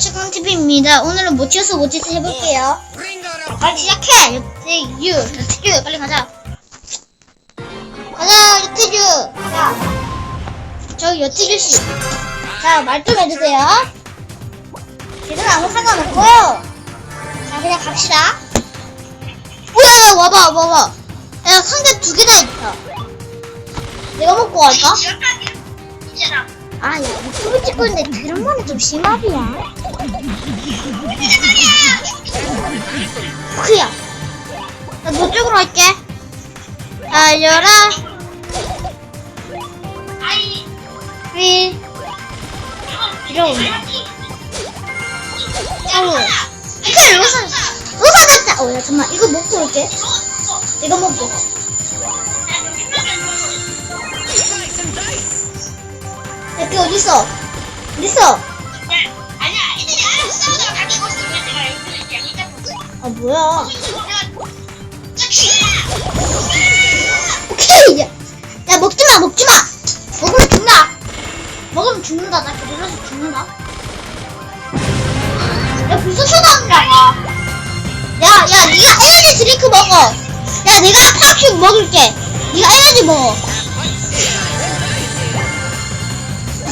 최강TV입니다. 오늘은 모치어서 모치스 해볼게요. 빨리 시작해! 여태유, 여태유, 빨리 가자. 가자, 여태유! 자, 저기 여태유씨. 자, 말 좀 해주세요. 걔는 아무 상관없고요. 자, 그냥 갑시다. 뭐야, 와봐, 와봐. 야, 상자 두개다 있다. 내가 먹고 갈까? 아, 야, 유튜브 찍고 있는데 그런 거는 좀 심하비야. 크야. 나 저쪽으로 할게. 달려라. 위. 이러오네. 아우. 이거 로사, 로사 됐다. 어, 야, 잠깐만. 이거 먹고 올게. 이거 먹고. 야, 걔 어딨어? 어딨어? 아, 뭐야. 오케이! 야, 야 먹지 마, 먹지 마! 먹으면 죽나! 먹으면 죽는다. 나 그래서 죽는다. 야, 벌써 쳐다온다. 야, 야, 니가 에너지 드링크 먹어. 야, 내가 파큐 먹을게. 니가 에너지 먹어.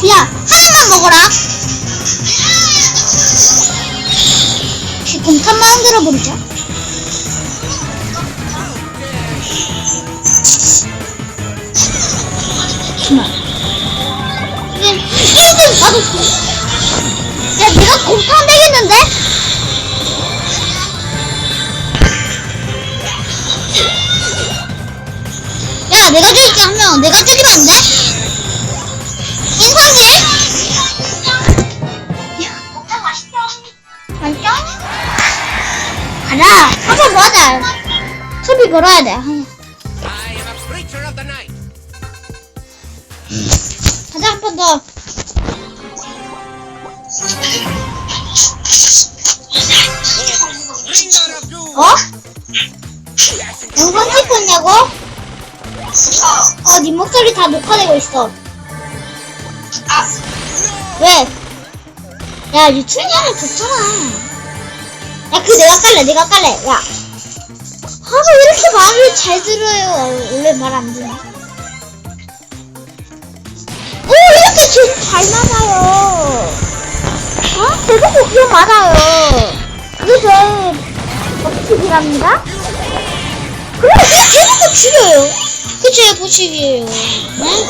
야, 하나만 먹어라. 공탄 만들어 버리자. 정말. 이게 1등 받았어. 야, 내가 공탄 되겠는데? 야, 내가 죽일게 한 명. 내가 죽이면 안 돼? 맛있죠? 가자. 한번 뭐 하자. 소리 걸어야 돼. 가자, 한 번 더. 어? 영상 찍고 있냐고? 어, 네 목소리 다 녹화되고 있어. 왜? 야, 유튜브하면 좋잖아. 야, 그 내가 깔래, 내가 깔래. 야. 아, 왜 이렇게 말을 잘 들어요? 원래 말 안 듣네. 오, 이렇게 질잘 맞아요. 어? 계속 그게 맞아요. 그게 저의 법칙이랍니다. 그래, 계속 법칙이에요. 그게 제 법칙이에요. 네?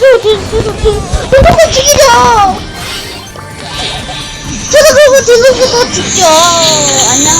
저, 저, 저, 저, 저, 계속 법칙이죠. 들고 들고 죽죠. 안녕.